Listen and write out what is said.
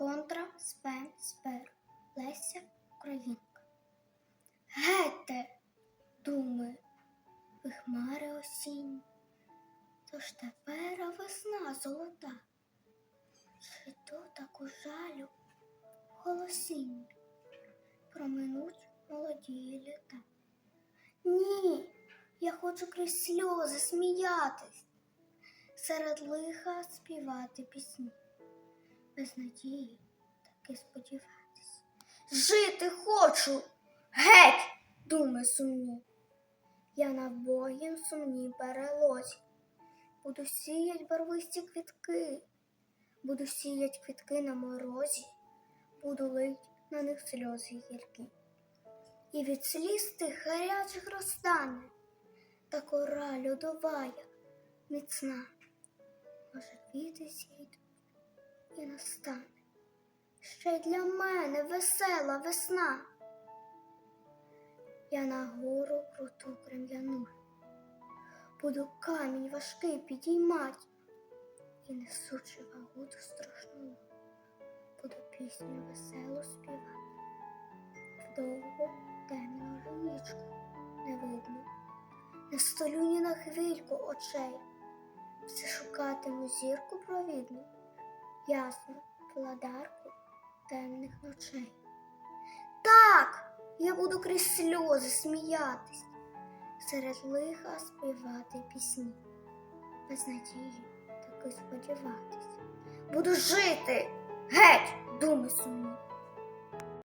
Контра спен спер Леся Українка. Гете, думи, ви хмари осінні, тож тепер весна золота. Чи то таку жалю голосінні проминуть молоді літа? Ні, я хочу крізь сльози сміятись, серед лиха співати пісні, без надії таки сподіватись. Жити хочу, геть, думи сумні. Я на боїм сумній перелозі, буду сіять барвисті квітки, буду сіять квітки на морозі, буду лить на них сльози гіркі. І від сліз тих гарячих розтане, та кора льодовая, міцна. Може, квіти зійдуть і настане. Ще й для мене весела весна. Я на гору круту крем'яну, буду камінь важкий підіймать і несучи вагу страшну, буду пісню веселу співати. Вдовго темну річку не видно, не столю ні на хвильку очей, все шукатиму зірку провідну, ясну владарку темних ночей. Так, я буду крізь сльози сміятись, серед лиха співати пісні, без надії таки сподіватись. Буду жити, геть, думи сумні.